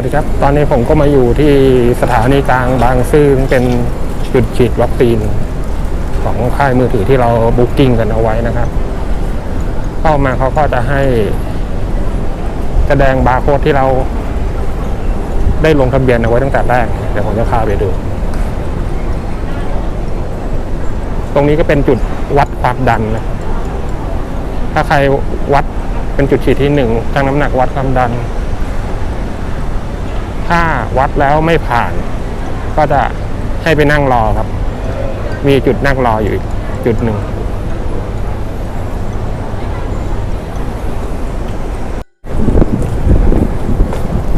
วัสดีครับ ตอนนี้ผมก็มาอยู่ที่สถานีกลางบางซื่อเป็นจุดฉีดวัคซีนของค่ายมือถือที่เราบุ๊กิ้งกันเอาไว้นะครับ เข้ามาเขาก็จะให้แสดงบาร์โค้ดที่เราได้ลงทะเบียนเอาไว้ตั้งแต่แรก เดี๋ยวผมจะพาไปดู ตรงนี้ก็เป็นจุดวัดความดันนะ ถ้าใครวัดเป็นจุดฉีดที่หนึ่งชั่งน้ำหนักวัดความดัน ถ้าวัดแล้วไม่ผ่าน ก็จะให้ไปนั่งรอครับ มีจุดนั่งรออยู่อีกจุดหนึ่ง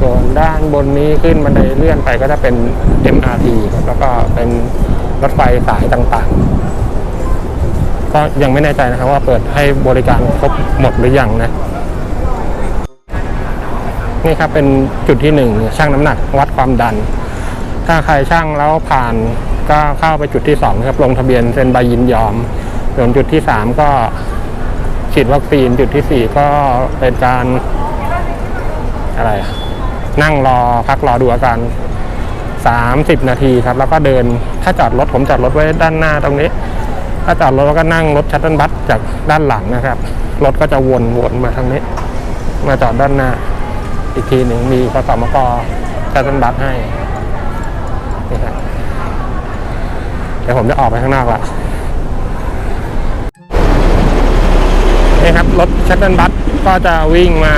ส่วนด้านบนนี้ขึ้นบันไดเลื่อนไปก็จะเป็น MRT ครับแล้วก็เป็นรถไฟสายต่างๆ ก็ยังไม่แน่ใจนะครับว่าเปิดให้บริการครบหมดหรือยังนะ นี่ครับเป็นจุดที่หนึ่งช่างน้ำหนักวัดความดัน ถ้าใครช่างแล้วผ่านก็เข้าไปจุดที่สองครับลงทะเบียนเซ็นใบยินยอมส่วนจุดที่สามก็ฉีดวัคซีนจุดที่สี่ก็เป็นการอะไรนั่งรอพักรอดูอาการสามสิบนาทีครับ แล้วก็เดินถ้าจอดรถผมจอดรถไว้ด้านหน้าตรงนี้ ถ้าจอดรถก็นั่งรถชัตเติลบัสจากด้านหลังนะครับ รถก็จะวนวนมาทางนี้ มาจอดด้านหน้า อีกทีหนึ่งมีกสมกชัตเติลบัสให้นี่ครับเดี๋ยวผมจะออกไปข้างนอกละนี่ครับรถชัตเติลบัสก็จะวิ่งมา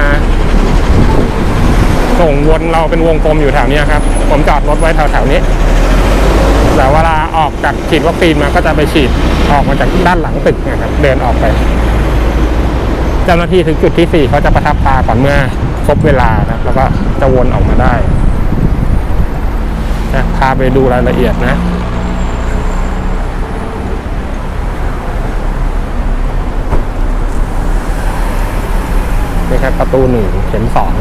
ส่งวนเราเป็นวงกลมอยู่แถวนี้ครับ ผมจอดรถไว้แถวแถวๆนี้ แต่เวลาออกจากฉีดวัคซีนมาก็จะไปฉีดออกมาจากด้านหลังตึกนะครับ เดินออกไป เจ้าหน้าที่ถึงจุดที่สี่เขาจะประทับตาก่อนเมื่อครบเวลานะแล้วก็จะวนออกมาได้นะพาไปดูรายละเอียดนะนี่ครับประตูหนึ่งเข็มสอง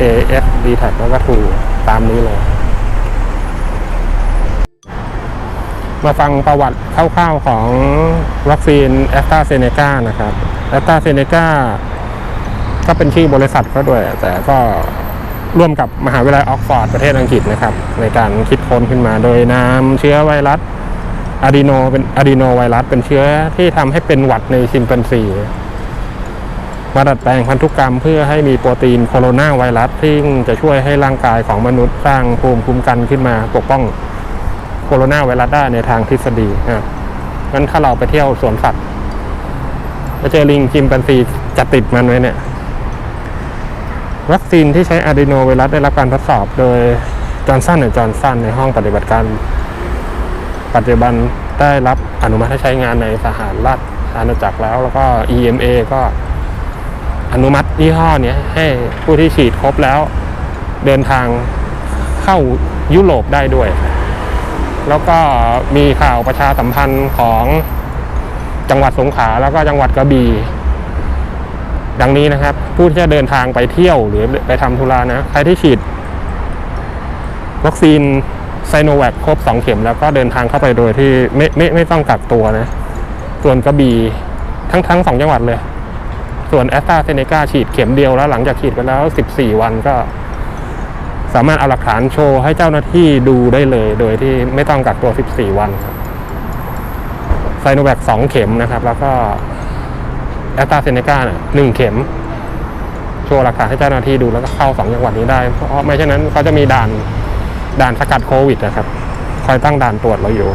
A F D t a g แล้วก็ True ตามนี้เลย มาฟังประวัติคร่าวๆของวัคซีนแอสตราเซเนกานะครับแอสตราเซเนกาก็เป็นชื่อบริษัทเขาด้วย แต่ก็ร่วมกับมหาวิทยาลัยออกฟอร์ดประเทศอังกฤษนะครับ ในการคิดค้นขึ้นมาโดยนำเชื้อไวรัสอะดีโนเป็นอะดีโนไวรัสเป็นเชื้อที่ทำให้เป็นหวัดในชิมแปนซีมาดัดแปลงพันธุกรรมเพื่อให้มีโปรตีนโคโรนาไวรัสที่จะช่วยให้ร่างกายของมนุษย์สร้างภูมิคุ้มกันขึ้นมาปกป้อง โคโรนาไวรัสได้ในทางทฤษฎีนะงั้นถ้าเราไปเที่ยวสวนสัตว์ไปเจอลิงจิมแปนซีจะติดมันไว้เนี่ย วัคซีนที่ใช้อะดีโนไวรัสได้รับการทดสอบโดยจอร์นสันหรือจอร์นสันในห้องปฏิบัติการ ปัจจุบันได้รับอนุมัติให้ใช้งานในสหรัฐอาณาจักรแล้ว แล้วก็ EMA ก็อนุมัติยี่ห้อเนี้ยให้ผู้ที่ฉีดครบแล้ว เดินทางเข้ายุโรปได้ด้วย แล้วก็มีข่าวประชาสัมพันธ์ของจังหวัดสงขลาแล้วก็จังหวัดกระบี่ดังนี้นะครับ ผู้ที่จะเดินทางไปเที่ยวหรือไปทำธุระนะ ใครที่ฉีด วัคซีนไซโนแวคครบสองเข็ม แล้วก็เดินทางเข้าไปโดยที่ไม่ไม่ไม่ต้องกักตัวนะ ส่วนกระบี่ทั้งทั้งสองจังหวัดเลย ส่วนแอสตราเซเนกาฉีดเข็มเดียวแล้วหลังจากฉีดไปแล้ว 14 วันก็ สามารถเอาหลักฐานโชว์ให้เจ้าหน้าที่ดูได้เลย โดยที่ไม่ต้องกักตัว 14 วันครับไซโนแวค2เข็มนะครับ แล้วก็แอสตราเซเนกาหนึ่งเข็ม โชว์หลักฐานให้เจ้าหน้าที่ดูแล้วก็เข้าสองจังหวัดนี้ได้ เพราะไม่เช่นนั้นเขาจะมีด่านด่านสกัดโควิดนะครับ คอยตั้งด่านตรวจเราอยู่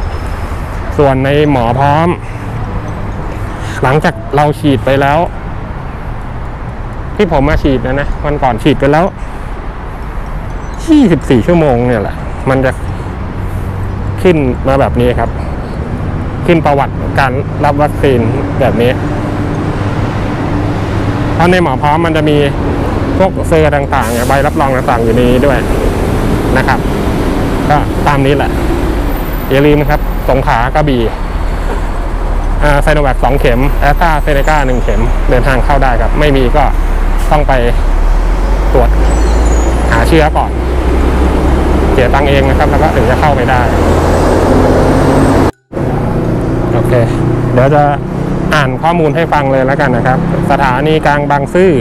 ส่วนในหมอพร้อม หลังจากเราฉีดไปแล้ว ที่ผมมาฉีดนะนะวันก่อนฉีดไปแล้ว 24 ชั่วโมงเนี่ยแหละ มันจะขึ้นมาแบบนี้ครับ ขึ้นประวัติการรับวัคซีนแบบนี้ เพราะในหมอพร้อมมันจะมีพวกเซอร์ต่างๆใบรับรองต่างๆอยู่ในนี้ด้วยนะครับ ก็ตามนี้แหละ อย่าลืมนะครับ สงขลากระบี่ไซโนแวคสองเข็มแอสตราเซเนกาหนึ่งเข็มเดินทางเข้าได้ครับ ไม่มีก็ต้องไปตรวจหาเชื้อก่อน สียตังเองนะครับแล้วก็ถึงจะเข้าไปได้โอเค เดี๋ยวจะอ่านข้อมูลให้ฟังเลยแล้วกันนะครับ สถานีกลางบางซื่อ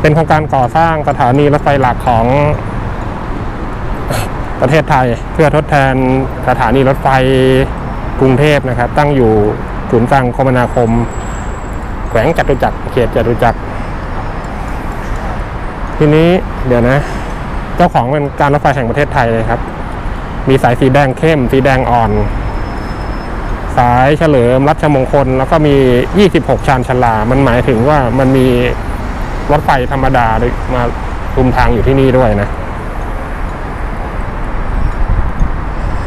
เป็นโครงการก่อสร้างสถานีรถไฟหลักของประเทศไทยเพื่อทดแทนสถานีรถไฟกรุงเทพนะครับ ตั้งอยู่ศูนย์กลางคมนาคม แขวงจตุจักรเขตจตุจักรทีนี้เดี๋ยวนะ เจ้าของเป็นการรถไฟแห่งประเทศไทยเลยครับ มีสายสีแดงเข้ม สีแดงอ่อน สายเฉลิมรัชมงคล แล้วก็มี 26 ชานชาลา มันหมายถึงว่ามันมีรถไฟธรรมดามารุมทางอยู่ที่นี่ด้วยนะ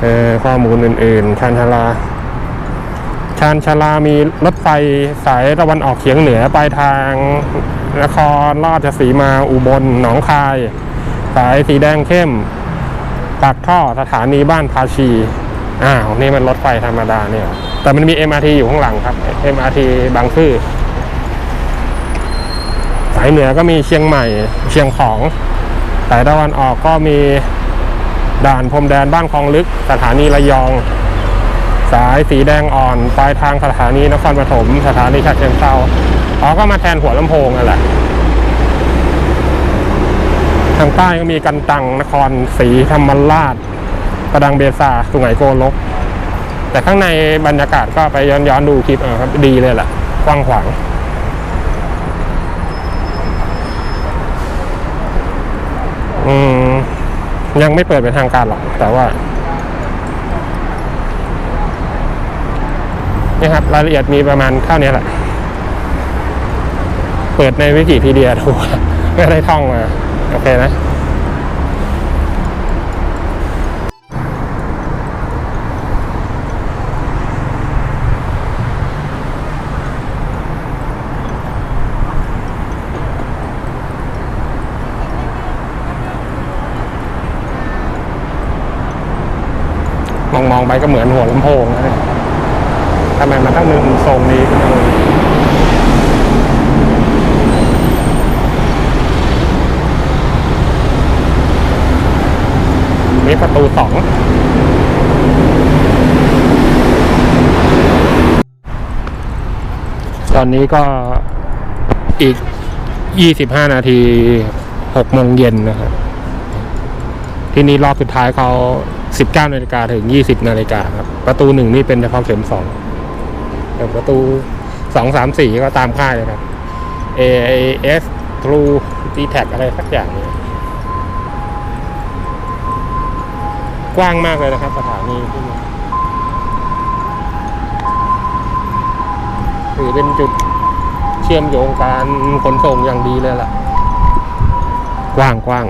เออข้อมูลอื่นๆ ชานชาลา ชานชาลามีรถไฟสายตะวันออกเฉียงเหนือไปทางนครราชสีมาอุบลหนองคาย สายสีแดงเข้มปากท่อสถานีบ้านภาชีอ้าวนี่มันรถไฟธรรมดาเนี่ย แต่มันมี MRT อยู่ข้างหลังครับ MRT บางซื่อสายเหนือก็มีเชียงใหม่เชียงของสายตะวันออกก็มีด่านพรมแดนบ้านคลองลึก สถานีระยอง สายสีแดงอ่อนปลายทางสถานีนครปฐมสถานีฉะเชิงเทราอ๋อก็มาแทนหัวลำโพงนั่นแหละ ทางใต้ก็มีกันตังนครศรีธรรมราชประดังเบซาสุไหงโกลก แต่ข้างในบรรยากาศก็ไปย้อนย้อนดูคลิปเอาครับดีเลยแหละกว้างขวางอืมยังไม่เปิดเป็นทางการหรอก แต่ว่านี่ครับ รายละเอียดมีประมาณเท่านี้แหละ เปิดในวิกิพีเดียดูไม่ได้ท่องมา โอเคนะมองมองๆไปก็เหมือนหัวลำโพงนะทำไมมันต้องมีทรงนี้ ก็ไม่รู้ประตูสองตอนนี้ก็อีก 25 นาที 6 โมงเย็นนะครับ ที่นี่รอบสุดท้ายเขา 19 นาฬิกาถึง 20 นาฬิกาครับ ประตูหนึ่งนี่เป็นเฉพาะเข็มสองแต่ประตูสองสามสี่ก็ตามค่ายเลยครับ AIS True d t a c อะไรสักอย่างนี้ กว้างมากเลยนะครับ สถานีที่นี่ถือเป็นจุดเชื่อมโยงการขนส่งอย่างดีเลยล่ะ กว้างกว้าง